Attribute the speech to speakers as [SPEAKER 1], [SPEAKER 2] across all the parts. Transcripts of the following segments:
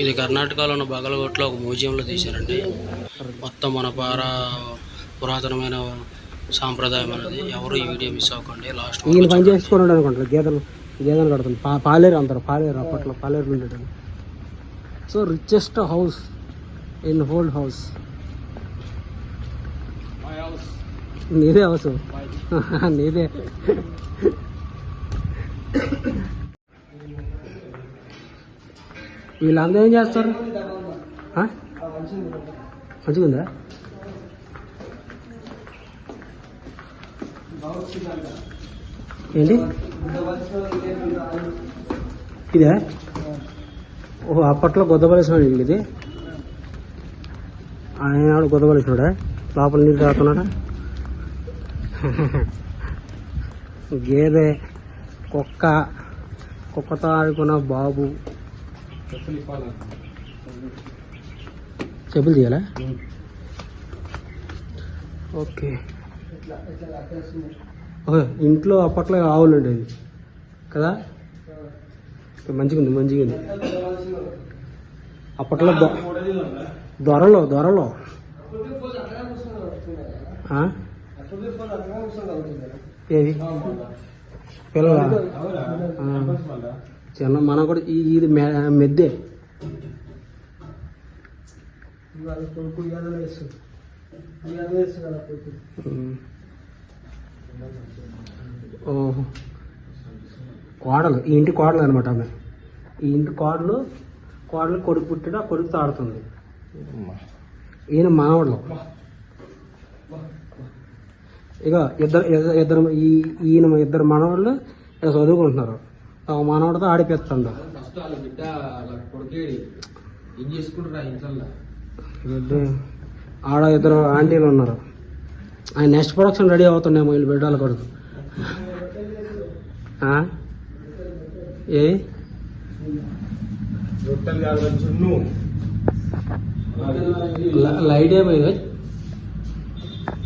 [SPEAKER 1] ఇది కర్ణాటకలో ఉన్న బగలగొట్లో ఒక మ్యూజియంలో తీశారండి. మొత్తం మన పార పురాతనమైన సాంప్రదాయం అనేది ఎవరు ఈ వీడియో మిస్ అవ్వకండి. లాస్ట్
[SPEAKER 2] ఈయన పని చేసుకున్నాడు అనుకుంటారు గేదెలు గేదెలు కడుతుంది పా పాలేరు అంటారు పాలేరు అప్పట్లో పాలేరు ఉండేటండి so richest house in hold house నీదే హౌస్ నీదే. వీళ్ళందరూ ఏం చేస్తారు? మంచిగుందా? ఏంటి? ఇదే? ఓహో అప్పట్లో గొద్దబలేసినాడు ఇల్లు ఇది. ఆయన గొద్దవలసినాడా లోపల నీళ్ళు తాగుతున్నాడా? గేదె కుక్క కుక్కతో ఆడుకున్న బాబు. చెప్పులు తీయాలా? ఓకే. ఓకే ఇంట్లో అప్పట్లో ఆవులు ఉండేవి కదా? మంచిగా ఉంది మంచిగా ఉంది. అప్పట్లో దొరలో దొరలో? ఏది పిల్లల? చిన్న మనం కూడా ఈ- ఇది మె- మెద్దే. ఓహో కోడలు ఈ ఇంటి కోడలు అనమాట ఆమె. ఈ ఇంటి కోడలు కోడలు కొడుకు పుట్టిన కొడుకుతో ఆడుతుంది ఈయన మనవడు. ఇక ఇద్దరు ఇద్దరు- ఇద్దరు ఈ ఈయన ఇద్దరు మనవాళ్ళు ఇక్కడ చదువుకుంటున్నారు. ఒక మనవాడితో ఆడిపిస్తుండ.
[SPEAKER 1] ఫస్ట్ వాళ్ళ బిడ్డ వాళ్ళ కొడుకే ఏం చేసుకుంటారా ఇంట్లో
[SPEAKER 2] ఆడ ఇద్దరు ఆంటీలు ఉన్నారు. ఆయన నెక్స్ట్ ప్రొడక్షన్ రెడీ అవుతున్నాయి వీళ్ళు బిడ్డల కొడుకు? ఏ? లైట్ ఏమైంది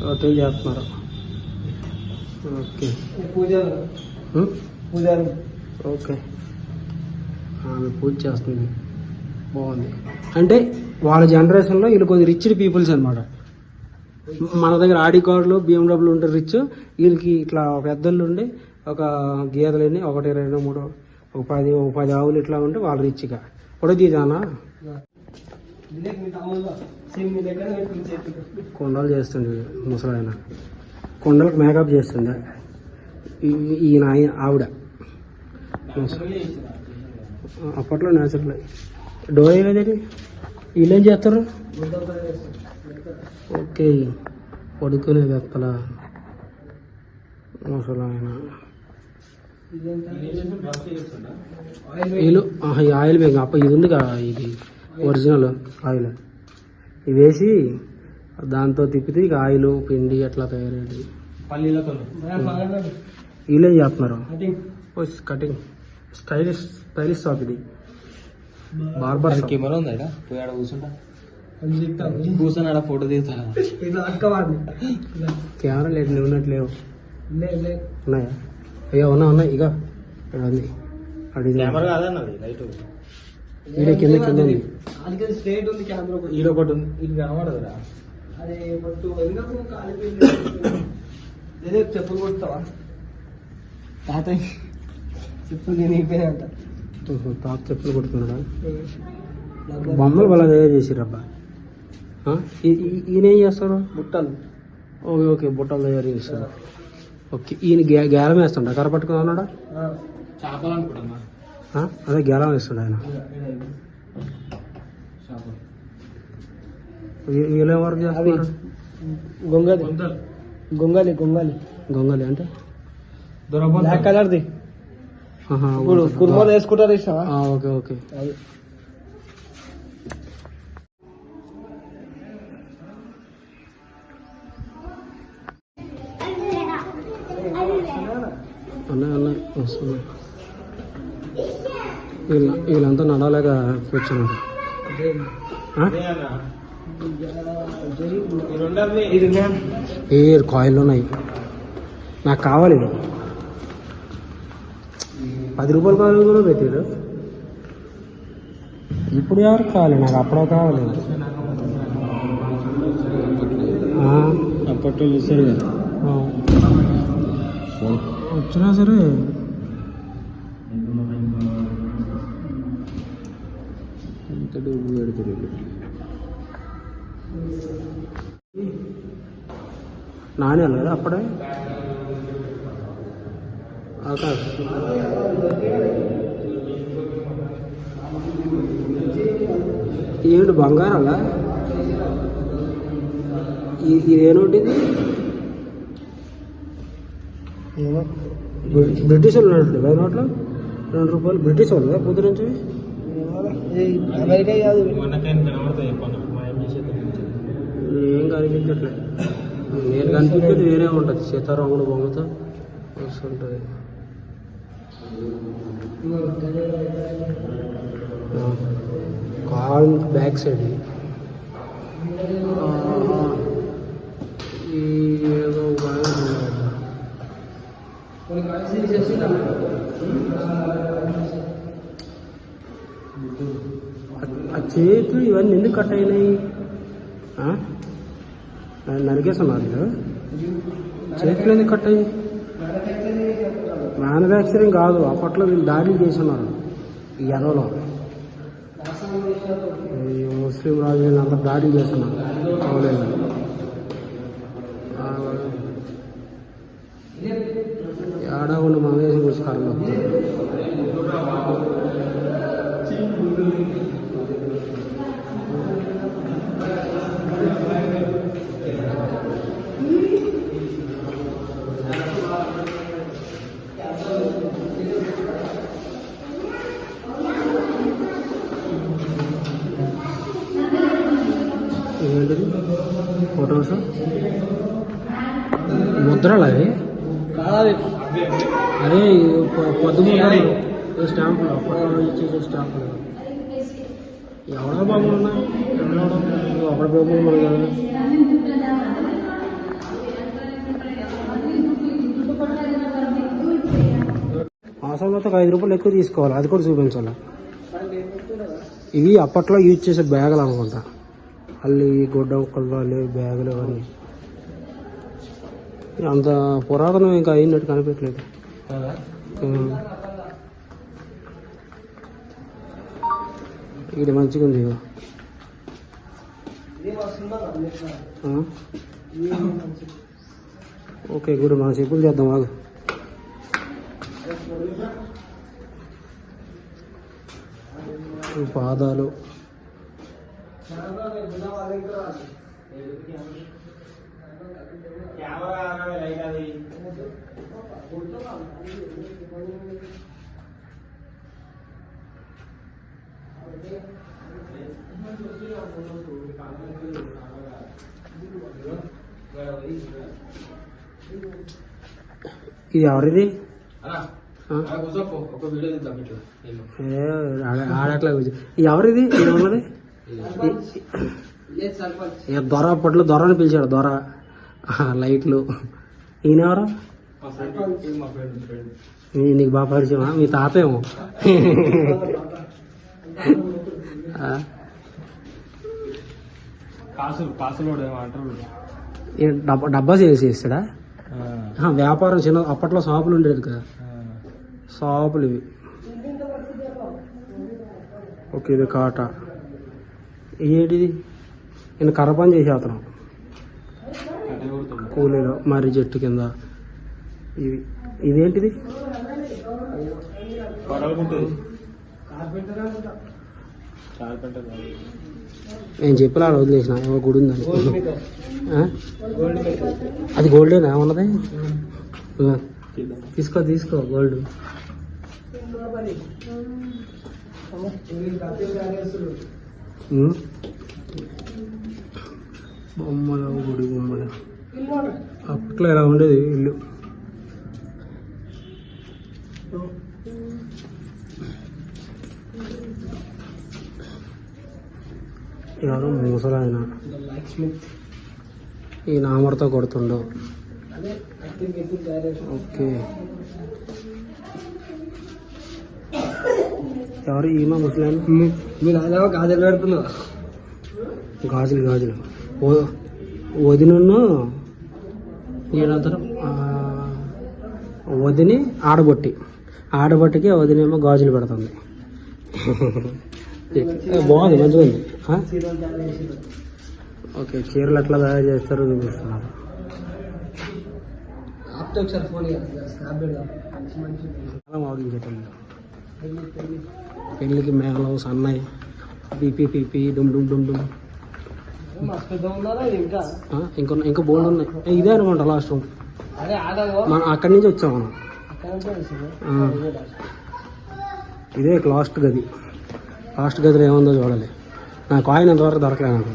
[SPEAKER 2] రొట్టెలు చేస్తున్నారు. ఓకే. ఉం? ఓకే. ఆమె పూజ చేస్తుంది. బాగుంది. అంటే వాళ్ళ జనరేషన్లో వీళ్ళు కొద్ది రిచ్డ్ పీపుల్స్ అనమాట మన దగ్గర ఆడి కార్లు బిఎండబ్ల్యూ ఉంటే రిచ్ వీళ్ళకి ఇట్లా పెద్దలు ఉండి ఒక గేదెలని ఒకటి రెండు మూడు ఒక పది ఒక పది ఆవులు ఇట్లా ఉంటే వాళ్ళు రిచ్గా కూడా తీదానా కొండలు చేస్తుండే ముసలాయన. కొండలకు మేకప్ చేస్తుంది. ఈయన ఆవిడ. అప్పట్లో న్యాచురల్ డోర్ ఏది వీళ్ళు ఏం చేస్తారు? ఓకే. పడుకునే వ్యక్తుల ముసలాయన వీళ్ళు ఆహా, ఈ ఆయిల్ మేక అప్ప ఇది ఉంది కదా ఇది ఒరిజినల్ ఆయిల్. ఇది వేసి దాంతో తిప్పితే ఇక ఆయిల్ పిండి అట్లా తయారయ్యేది. వీళ్ళేం చేస్తున్నారు? కటింగ్. స్టైలిష్ స్టైలిష్ షాప్ ఇది. బార్బర్
[SPEAKER 1] కెమెరా ఉందా ఈడ? పోయి ఆడ కూర్చుంటా. కూర్చొని ఆడ ఫోటో తీస్తా.
[SPEAKER 2] కెమెరా లేదు ఉన్నట్టు లేవు. ఉన్నాయా? అయ్యో ఉన్నా ఉన్నాయి ఇక ఇక్కడ ఉంది. అడిగి
[SPEAKER 1] కెమెరా కాదన్నది లైట్.
[SPEAKER 2] ఈడ కింద కింద ఉంది.
[SPEAKER 3] స్ట్రేట్ ఉంది కెమెరా ఒకటి.
[SPEAKER 1] ఈడ ఒకటి ఉంది. ఇది కనబడదురా.
[SPEAKER 3] అదే పట్టు. ఎందుకు కాలిపోయింది? ఏదో చెప్పులు కొడతావా? తాతయ్య. చెప్పులు నేను అయిపోయినాయంట.
[SPEAKER 2] ఓహో, తాత చెప్పులు కొడుతున్నాడా? బొమ్మలు బాగా తయారు చేసిరబ్బా ఈయన ఏం చేస్తారు
[SPEAKER 3] బుట్టలు.
[SPEAKER 2] ఓకే ఓకే బుట్టలు తయారు చేస్తారు ఓకే ఈయన గే గేలం వేస్తుండ? కర్ర పట్టుకుని ఉన్నాడా? అదే గేలం వేస్తుండ ఆయన. వీళ్ళు ఏం వర్క్ చేస్తున్నారు?
[SPEAKER 3] గొంగలి. గొంగలి గొంగలి.
[SPEAKER 2] గొంగలి అంటే?
[SPEAKER 3] బ్లాక్ కలర్ది. ఇప్పుడు. కుర్మాలు వేసుకుంటారు
[SPEAKER 2] ఆ, ఓకే ఓకే. వస్తున్నాయి వీళ్ళ వీళ్ళంతా నడవలేక కూర్చున్నారు. ఏ కాయిల్ ఉన్నాయి నాకు కావాలి ఇది. పది రూపాయల కాయిల్ కూడా పెట్టారు. ఇప్పుడు ఎవరు కావాలి నాకు అప్పుడే కావాలి
[SPEAKER 3] అప్పట్లో చూసారు కదా.
[SPEAKER 2] వచ్చినా సరే.
[SPEAKER 3] ఎంత డబ్బు పెడతారు
[SPEAKER 2] నాణ్యాలు కదా అప్పుడే? ఆకాశ్ ఏమిటి బంగారాలా? ఇ- ఇదేనోటి ఇది బ్రి- బ్రిటిష్ వాళ్ళు ఉన్నట్టు కదా నోట్లో? రెండు రూపాయలు బ్రిటిష్ వాళ్ళు కదా. పొద్దు నుంచి
[SPEAKER 3] ఏం చేసేది
[SPEAKER 2] ఏం కనిపించట్లే నేను కనిపించేది వేరే ఉంటుంది. సీతారాముడు బొమ్మతో. వస్తుంటుంది. Call back side. ఆ, ఏదో ఆ- చేతులు ఇవన్నీ ఎందుకు కట్ అయినాయి? ఆ? నరికేస్తున్నారు చేతులు ఎందుకు కట్ అయ్యాయి? మ్యానుఫ్యాక్చరింగ్ కాదు అప్పట్లో వీళ్ళు దాడులు చేస్తున్నారు ఈ ఎదవలో. ముస్లిం రాజులు అంతా దాడులు చేస్తున్నారు. అవులేదు అప్పట్లో ఇచ్చేసే స్టాంపులు ఎవడో బాబు మన కదా. అవసరం ఒక ఐదు రూపాయలు ఎక్కువ తీసుకోవాలి. అది కూడా చూపించాలి? ఇవి అప్పట్లో యూజ్ చేసే బ్యాగులు అనుకుంటా. అల్లి గుడ్డ ముక్కలు బ్యాగులు అవన్నీ అంత పురాతనం ఇంకా అయినట్టు కనిపించలేదు. ఇది మంచిగా ఉంది? ఓకే గుడ్ మన చెప్పులు చేద్దాం ఆగు ఈ పాదాలు ఇది ఎవరిది? ఆడట్లా ఎవరిది? ఉన్నది? ఏ దొర అప్పట్లో దొరని పిలిచాడు దొర. లైట్లు. ఈయన ఎవరు?
[SPEAKER 3] మా ఫ్రెండ్ మా ఫ్రెండ్ ఫ్రెండ్.
[SPEAKER 2] ఈ- నీకు బాగా పరిచయమా? మీ తాత ఏ డబ్బా డబ్బా చేసి ఇస్తాడా ఆ, వ్యాపారం చిన్న అప్పట్లో షాపులు ఉండేది కదా షాపులు ఇవి. ఓకే ఇది కాట. ఏంటిది? నేను కర్ర పని చేసే అతను కూలీలో మర్రి చెట్టు కింద. ఇవి. ఇదేంటిది?
[SPEAKER 3] పడవకుంటుంది కార్పెంటర్
[SPEAKER 2] నేను చెప్పిన ఆడ వదిలేసిన ఏమో గుడి ఉందని? అది గోల్డేనా? ఉన్నది తీసుకో తీసుకో గోల్డ్. బొమ్మలు గుడి బొమ్మలు. అప్పట్లో ఇలా ఉండేది ఇల్లు? ఎవరో ముసలాయన ఈ నామర్తో కొడుతుండో. ఓకే. ఎవరు ఈమె ముసలాయన?
[SPEAKER 3] గాజులు పెడుతున్నావు
[SPEAKER 2] గాజులు గాజులు. వదినను ఈయనంతరం వదిని ఆడబొట్టి. ఆడబొట్టికి వదినేమో గాజులు పెడుతుంది. బాగుంది మంచిగా ఉంది? ఓకే చీరలు ఎట్లా తయారు చేస్తారో చూపిస్తున్నారు పెళ్ళికి మేళం సన్నాయి పీపీ పీపీ డుమ్ డుమ్ డుమ్ డుమ్.
[SPEAKER 3] ఇంకా?
[SPEAKER 2] ఇంకో బోర్డు ఉన్నాయి. ఇదే అనుకుంటా లాస్ట్ మనం అక్కడి నుంచి వచ్చాం మనం. ఇదే లాస్ట్ గది. లాస్ట్ గదిలో ఏముందో చూడాలి. నా కాయిన్ ఎంతవరకు దొరకలే నాకు.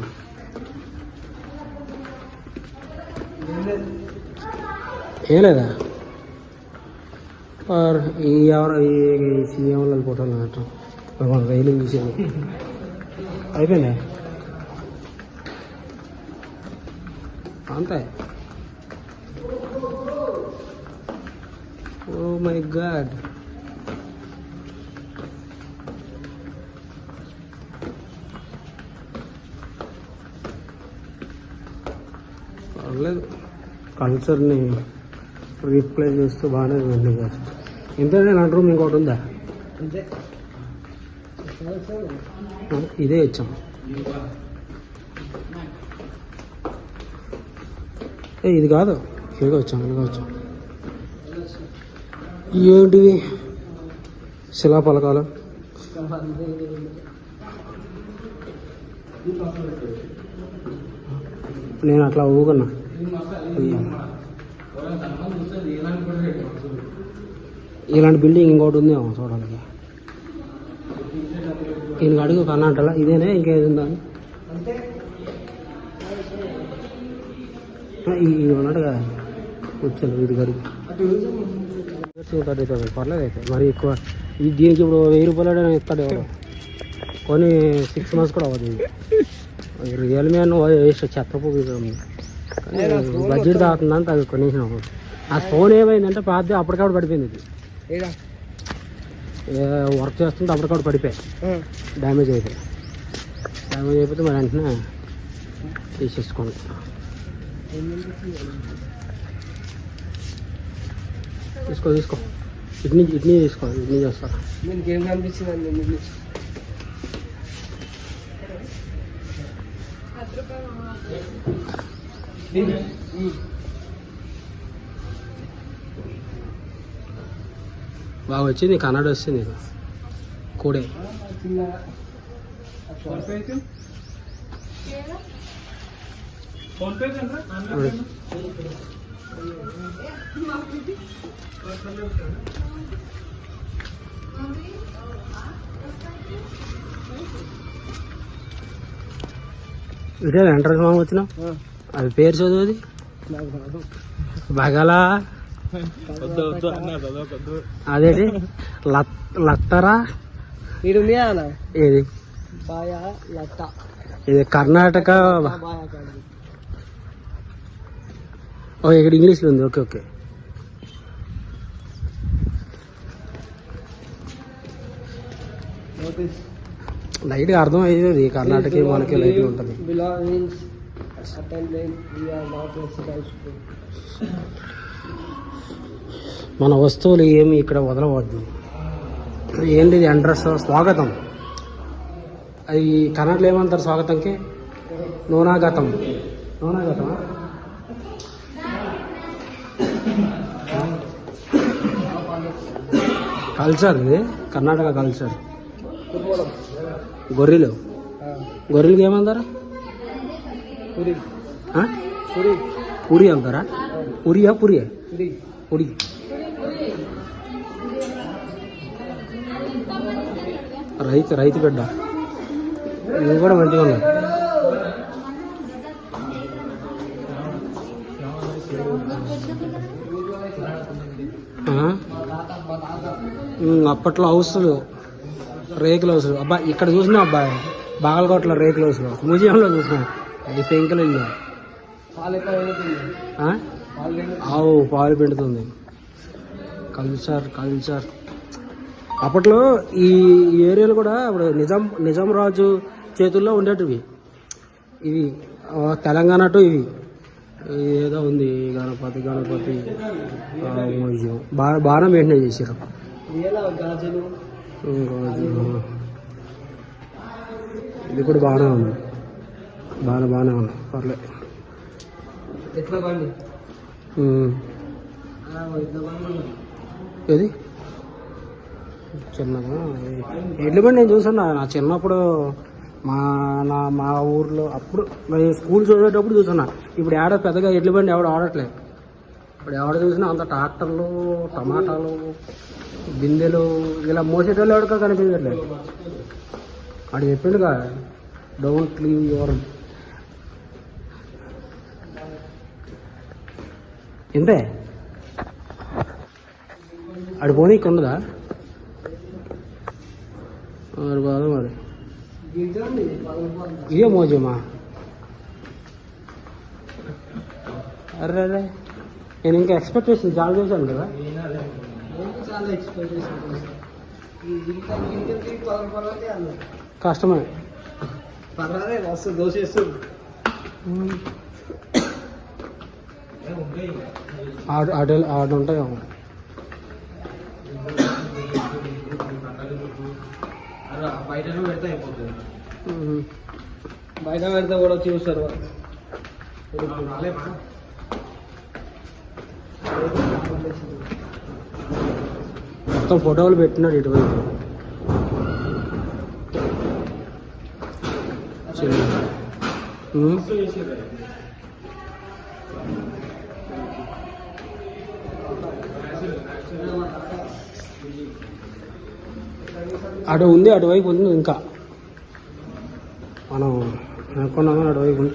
[SPEAKER 2] ఏం లేదా? ఈ ఎవరు ఈ సీఎం వాళ్ళు ఫోటోలు అన్నట్టు. మన రైలు చూసేది అయిపోయినా అంతే. ఓ మై గాడ్ పర్లేదు కల్చర్ని రీప్లేస్ చేస్తూ బాగానే చేస్తాం ఇంతనే నా రూమ్ ఇంకోటి ఉందా? ఇదే ఇచ్చాం. ఏ ఇది కాదు. ఇదిగో వచ్చాం ఇదిగో వచ్చాం ఏంటివి శిలాపలకాలు నేను అట్లా ఊగున్నా. Hmm. ఇలాంటి బిల్డింగ్ ఇంకోటి ఉందేమో చూడడానికి. ఈయనకి అడుగు కర్ణాటక ఇదేనే ఇంకేది ఉందా? అని. ఉన్నాడు కదా. వచ్చాను వీడి గారికి పర్లేదు అయితే మరి ఎక్కువ. ఈ దీనికి ఇప్పుడు వెయ్యి రూపాయలు ఇస్తాడు ఎవరు? కొని సిక్స్ మంత్స్ కూడా అవ్వదు ఇది. రియల్మీ అని వేస్ట్ చెత్త పోయి బడ్జెట్ దాగుతుందని తగ్గ కొనేసిన ఆ ఫోన్ ఏమైందంటే పాత అప్పటికప్పుడు పడిపోయింది ఇది. వర్క్ చేస్తుంటే అప్పటికప్పుడు పడిపోయాయి. డ్యామేజ్ అయిపోయి. డ్యామేజ్ అయిపోతే మరి వెంటనే తీసేసుకోండి. తీసుకో తీసుకో. ఇడ్నీ ఇడ్నీ తీసుకో ఇడ్నీ చేస్తా
[SPEAKER 3] మీకు ఏం కనిపించింది అండి మీకు
[SPEAKER 2] బాగా వచ్చింది కన్నడ వస్తుంది కూడే. ఇదే ఎంట్రన్స్ మామ వచ్చినావు అది పేరు చదువుది బగలా? అదేంటి? లత్ లత్తరా? ఏది? ఇది కర్ణాటక
[SPEAKER 3] బాయ కాదు.
[SPEAKER 2] ఓ ఇక్కడ ఇంగ్లీష్లో ఉంది. Okay okay. లైట్గా అర్థం అయ్యేది కర్ణాటక మనకి లైట్ ఉంటుంది. మన వస్తువులు ఏమి ఇక్కడ వదలవద్దు. ఏంటి అడ్రస్ స్వాగతం? అది కన్నడలో ఏమంటారు స్వాగతంకి? నూనాగతం. నూనాగతం కల్చర్ ఇది కర్ణాటక కల్చర్. గొర్రెలు. గొర్రెలకి ఏమంటారు?
[SPEAKER 3] పురి.
[SPEAKER 2] అంటారా? పూరియా పూరియా?
[SPEAKER 3] పురి.
[SPEAKER 2] రైతు రైతు బిడ్డ. ఇవి కూడా మంచిగా ఉన్నాయి అప్పట్లో హౌస్లు రేకుల హౌస్లు. అబ్బా ఇక్కడ చూసినా అబ్బాయి బాగలకోటలో రేకుల హౌస్లో. మ్యూజియంలో చూసినా అది పెంకులు ఇల్లు ఆవు పాలు పిండుతుంది. Culture culture. అప్పట్లో ఈ ఏరియాలు కూడా ఇప్పుడు నిజాం నిజాం రాజు చేతుల్లో ఉండేటివి. ఇవి తెలంగాణ టు ఇవి. ఏదో ఉంది గణపతి గణపతి. బాగా బాగా మెయింటైన్ చేశారు. ఇది కూడా బాగానే ఉంది. బాగానే బాగానే ఉంది. పర్లే. ఏది? చిన్నగా ఎడ్ల బండి నేను చూసాను నా చిన్నప్పుడు మా నా మా ఊర్లో అప్పుడు నేను స్కూల్ చదివేటప్పుడు చూసాను ఇప్పుడు ఆడ పెద్దగా ఎడ్ల బండి ఎవడు ఆడట్లేదు ఇప్పుడు ఎవడ చూసినా అంత ట్రాక్టర్లు టమాటాలు బిందెలు ఇలా మోసేటోళ్ళు ఎవరికా కనిపించట్లేదు. వాడు చెప్పిండుగా డోంట్ లీవ్ యువర్ ఎంతే ఆడు పోనీ ఇక్కడ ఉన్నదా? మరి బాగా మరి. ఇదే మోజమా? అరే అరే. నేను ఇంకా ఎక్స్పెక్టేషన్ చాలా చేశాను కదా? కష్టమే
[SPEAKER 3] పర్వాలే మస్తు దోశ వేస్తుంది
[SPEAKER 2] ఆడు ఆడు ఆడు ఉంటాయి
[SPEAKER 3] బయట పెడితే అయిపోతుంది బయట పెడితే కూడా చూస్తారు.
[SPEAKER 2] మొత్తం ఫోటోలు పెట్టినాడు ఇటువైపు. చిన్న. అటు ఉంది అటువైపు ఉంది ఇంకా. మనం అనుకున్నాము అటువైపు ఉంది.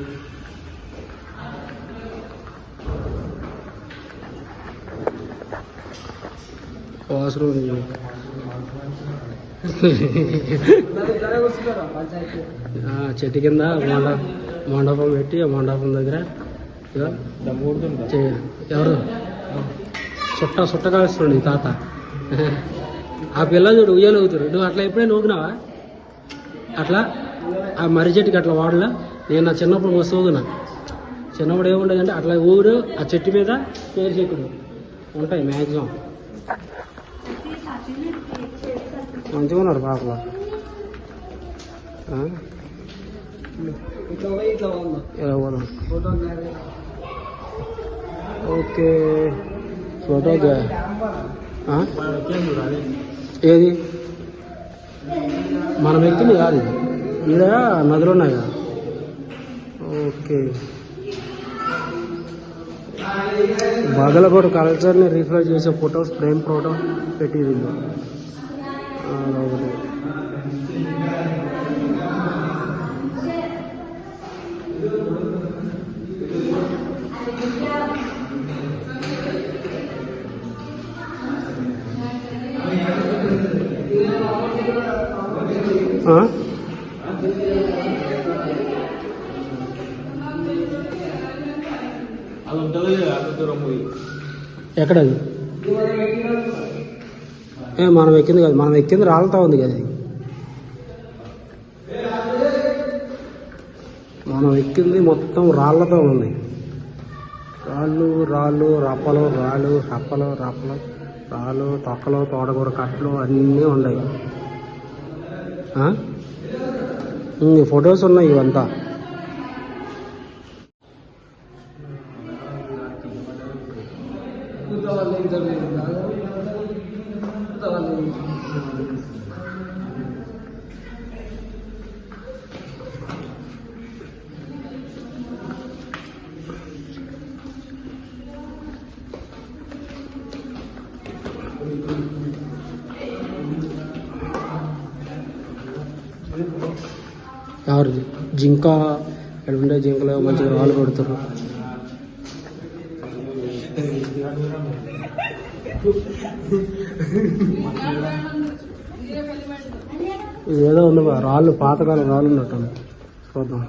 [SPEAKER 2] వాష్రూమ్ చెట్టు కింద మండ మండపం పెట్టి ఆ మండపం దగ్గర ఎవరు? చుట్ట చుట్ట కాలుస్తుండు ఈ తాత. ఆ పిల్ల చూడు ఉయ్యాలు అవుతారు నువ్వు అట్లా ఎప్పుడైనా ఊగినావా? అట్లా? ఆ మర్రి చెట్టుకి అట్లా వాడలా? నేను నా చిన్నప్పుడు మస్తు ఊగినా చిన్నప్పుడు ఏముండదంటే అట్లా ఊరు ఆ చెట్టు మీద పేరు చెక్కుడు. ఉంటాయి మ్యాక్సిమం మంచిగా ఉన్నారు పాపలు ఓకే. ఫోటో ఆ? ఏది? మనం వ్యక్తిని కాదు ఇది. ఈడ నదులు ఉన్నాయి? కదా ఓకే. బాగలకోట కల్చర్ని రీఫ్లెక్ట్ చేసే ఫొటోస్ ఫ్రేమ్ ఫోటో పెట్టింది. ఎక్కడది? ఏ మనం ఎక్కింది కాదు మనం ఎక్కింది రాళ్ళతో ఉంది కదా. మనం ఎక్కింది మొత్తం రాళ్ళతో ఉంది. రాళ్ళు రాళ్ళు రప్పలు రాళ్ళు రప్పలు రప్పలు రాళ్ళు తొక్కలు తోటకూర కట్టలు అన్నీ ఉన్నాయి. ఫొటోస్ ఉన్నాయి ఇవంతా. ఇక్కడ ఉండే జింకలు మంచిగా రాళ్ళు కొడుతారు. ఇది ఏదో ఉంది బా, రాళ్ళు పాతకాలం రాళ్ళు ఉన్నట్టు. చూద్దాం.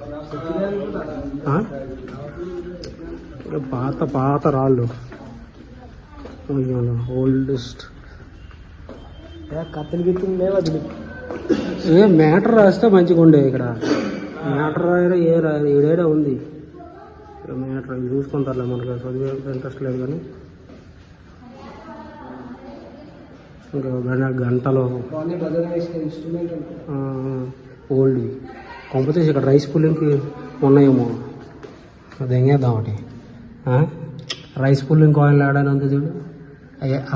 [SPEAKER 2] పాత పాత రాళ్ళు. ఓల్డెస్ట్. కత్తులు గిత్తులు లేవు అది ఏ మ్యాటర్ రాస్తే మంచిగా ఉండే ఇక్కడ. మ్యాటర్ రాయరా ఏ రా ఏడేడా ఉంది. మ్యాటర్ ఇది చూసుకుంటారులే మనకు చదివే ఇంట్రెస్ట్ లేదు కానీ. ఇంకా గంటలు. ఓల్డ్ కొంపతే ఇక్కడ రైస్ పుల్లింగ్కి ఉన్నాయేమో. అది ఎంగేద్దాం ఒకటి? రైస్ పుల్లింగ్ కాయిన్లు ఆడానంత చూడు.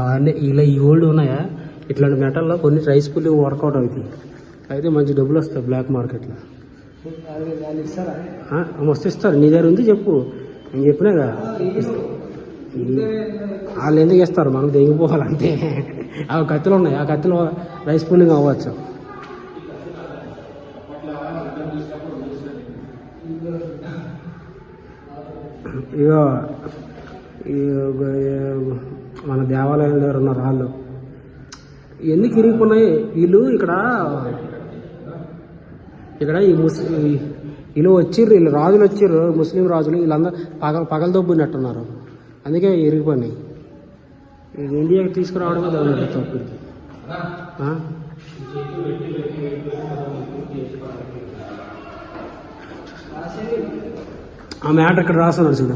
[SPEAKER 2] అవన్నీ ఇలా ఈ ఓల్డ్ ఉన్నాయా? ఇట్లాంటి మెటల్లో కొన్ని రైస్ పుల్లింగ్ వర్కౌట్ అవుతాయి. అయితే మంచి డబ్బులు వస్తాయి బ్లాక్ మార్కెట్లో మస్తు ఇస్తారు నీ దగ్గర ఉంది చెప్పు. నేను చెప్పినాగా ఇస్తా. వాళ్ళు ఎందుకు ఇస్తారు మనం దిగిపోవాలంటే ఆ కత్తులు ఉన్నాయి. ఆ కత్తిలో రైస్ పుల్లింగ్ అవ్వచ్చు. ఇగో ఈ మన దేవాలయం దగ్గర ఉన్న రాళ్ళు. ఎందుకు ఇరిగిపోయినాయి వీళ్ళు ఇక్కడ ఇక్కడ ఈ ముస్ ఈ- వీళ్ళు వచ్చిర్రు వీళ్ళు రాజులు వచ్చిర్రు ముస్లిం రాజులు వీళ్ళందరూ పగల పగల దొబ్బునట్టున్నారు అందుకే ఇరిగిపోయినాయి. ఇండియాకి తీసుకురావడమే దాని తప్పు ఆ? మ్యాటర్ ఇక్కడ రాస్తున్నారు చూడు.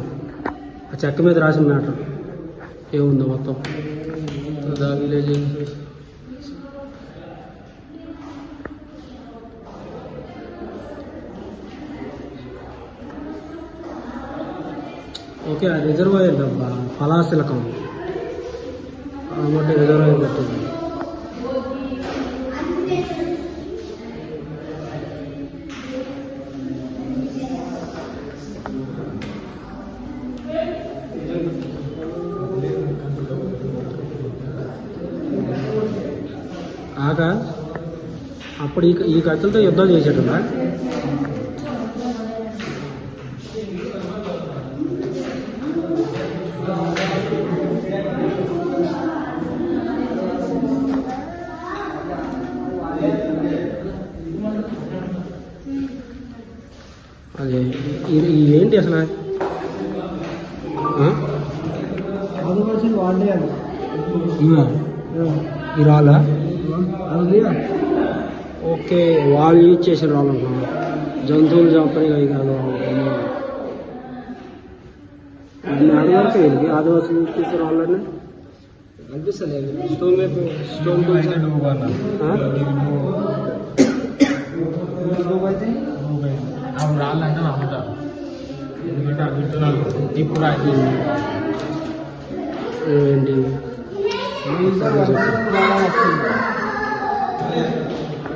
[SPEAKER 2] ఆ చెక్క మీద రాసిన మ్యాటర్. ఏముందో మొత్తం? విలేజ్ ఓకే ఆ రిజర్వాయర్ డబ్బా పలాశిలకం. కాబట్టి రిజర్వాయర్ కట్టింది. ఆక అప్పుడు ఈ ఈ కత్తులతో యుద్ధం చేసేటరా అదే ఇది ఏంటి అసలు? ఈ రాళ్ళా? ఓకే వాళ్ళు యూజ్ చేసిన రాళ్ళు అనుకున్నాను జంతువులు చంపని అవి కాదు. ఇది ఆదివాసి వీళ్ళకి. ఆదివాసులు యూజ్ చేసే రాళ్ళని?
[SPEAKER 3] అనిపిస్తలేదు. స్టోన్ వైపు స్టోన్ నాకు రాళ్ళంటే నమ్ముతారు ఎందుకంటే ఆ విత్తనాలు ఇప్పుడు
[SPEAKER 2] ఏంటి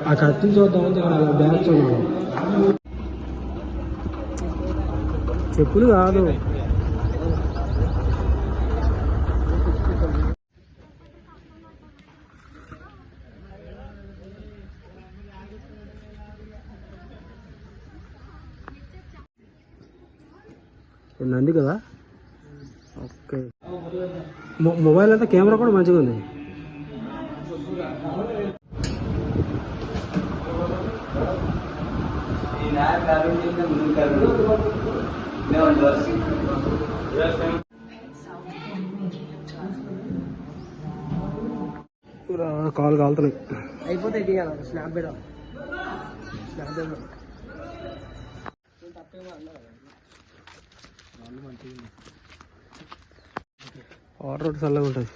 [SPEAKER 2] ఆ కత్తిని చూద్దామంటే ఇక్కడ బ్యాగ్స్ ఉన్నాడు చెప్పులు కాదు. ఇది నంది కదా? ఓకే. మొబైల్ అయితే కెమెరా కూడా మంచిగా ఉంది. కాల్ కాలు కాలుతున్నాయి
[SPEAKER 3] అయిపోతాయి స్నాప్ స్నాప్
[SPEAKER 2] వాటర్ ఒకటి చల్లగా ఉంటుంది.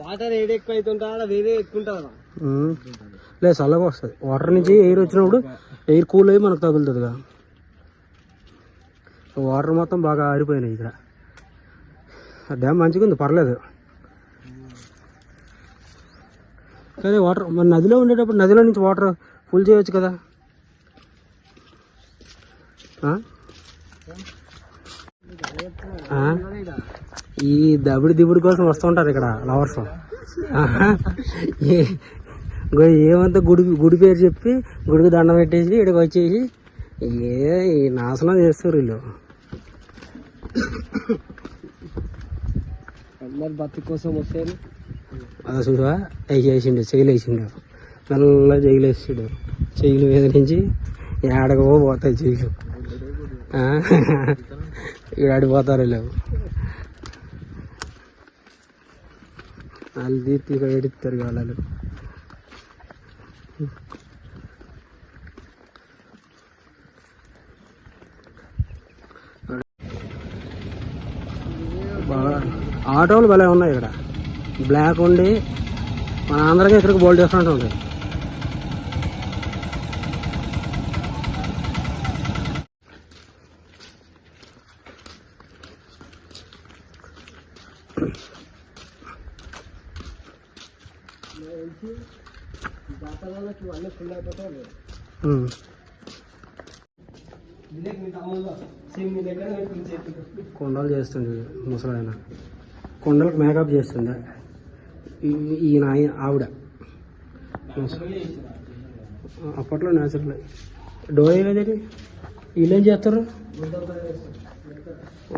[SPEAKER 3] వాటర్ ఏది ఎక్కువ అవుతుంటా వేరే ఎక్కువ ఉంటుందా.
[SPEAKER 2] లేదు చల్లగా వస్తుంది. వాటర్ నుంచి ఎయిర్ వచ్చినప్పుడు ఎయిర్ కూల్ అయ్యి మనకు తగులుతుందిగా. వాటర్ మొత్తం బాగా ఆరిపోయినాయి ఇక్కడ. డ్యామ్ మంచిగా ఉంది పర్లేదు. కానీ వాటర్ మన నదిలో ఉండేటప్పుడు నదిలో నుంచి వాటర్ ఫుల్ చేయొచ్చు కదా? ఈ దబిడి దిబుడి కోసం వస్తూ ఉంటారు ఇక్కడ లవర్స్. ఏమంతా గుడి గుడి పేరు చెప్పి గుడికి దండం పెట్టేసి ఇక్కడికి వచ్చేసి ఏ ఈ నాశనం చేస్తారు వీళ్ళు.
[SPEAKER 3] అందరు బతుకు కోసం వస్తారు
[SPEAKER 2] అలా చూడవా అవి చేసిండు చెయ్యిలు వేసిండు నల్ల చెయ్యిలు వేసాడు. చెయ్యిలు మీద నుంచి ఏడకో పోతాయి చెయ్యిలు? ఇక్కడ ఆడిపోతారు వీళ్ళు వాళ్ళు తీర్తి ఇక్కడ ఎడిస్తారు వాళ్ళు. ఆటోలు భలే ఉన్నాయి ఇక్కడ. బ్లాక్ ఉండి మన అందరికీ ఇక్కడికి బోల్డ్ చేస్తున్నట్టు ఉంటాయి కొండలు చేస్తుండే ముసలాయన. కొండలకు మేకప్ చేస్తుండే. ఈ- ఈయన ఆవిడ. అప్పట్లో న్యాచురల్ డోర్ ఏది వీళ్ళు ఏం చేస్తారు?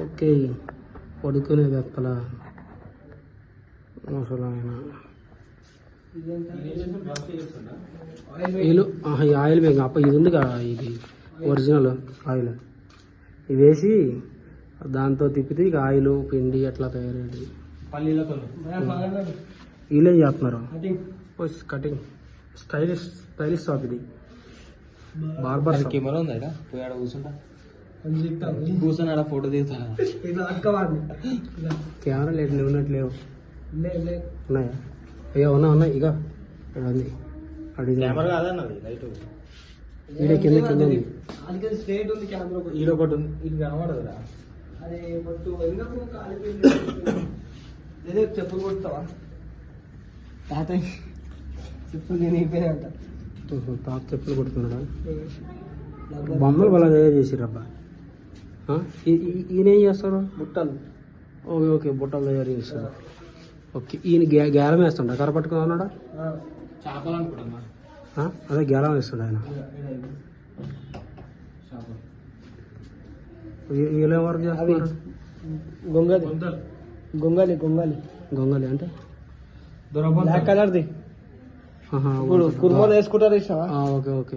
[SPEAKER 2] ఓకే. పడుకునే వెప్పల ముసలాయన. ఆహా, ఈ ఆయిల్ మేక అప్ప ఇది ఉంది కదా ఇది ఒరిజినల్ ఆయిల్. ఇది వేసి దాంతో తిప్పితే ఇక ఆయిల్ పిండి అట్లా తయారయ్యేది. వీళ్ళేం చేస్తున్నారు. కటింగ్ స్టైలిష్ స్టైలిష్ షాప్ ఇది. బార్బర్
[SPEAKER 3] కెమెరా ఉందా పోయి ఆడ కూర్చుంటా. కూర్చొని ఆడ ఫోటో తీస్తా
[SPEAKER 2] కెమెరా లేదు నువ్వు ఉన్నట్టు లేవు. ఉన్నాయా? అయ్యో ఉన్నా ఉన్నాయి ఇక ఇక్కడ ఉంది ఈడ కింద కింద ఉంది.
[SPEAKER 3] స్ట్రేట్ ఉంది కెమెరా ఈడ ఒకటి ఉంది ఇది కనబడదురా
[SPEAKER 2] చెప్పులు కొడతావా? తాత చెప్పులు నేను అయిపోయినాయంట తాత చెప్పులు కొడుతున్నాడా? బొమ్మలు బాగా తయారు చేసిరబ్బా ఈయన ఏం చేస్తాడు? బుట్టలు. ఓకే ఓకే బుట్టలు తయారు చేస్తాడు. ఓకే. ఈయన గే గేలం వేస్తుండ? కర్ర పట్టుకుని ఉన్నాడా? అదే గేలం వేస్తాడు ఆయన? వీళ్ళు ఏం వర్క్ చేస్తున్నారు?
[SPEAKER 3] గొంగలి.
[SPEAKER 2] గొంగలి గొంగలి. గొంగలి అంటే?
[SPEAKER 3] బ్లాక్ కలర్ది. ఇప్పుడు కుర్మలు వేసుకుంటారు ఇష్టమా
[SPEAKER 2] ఆ, ఓకే ఓకే.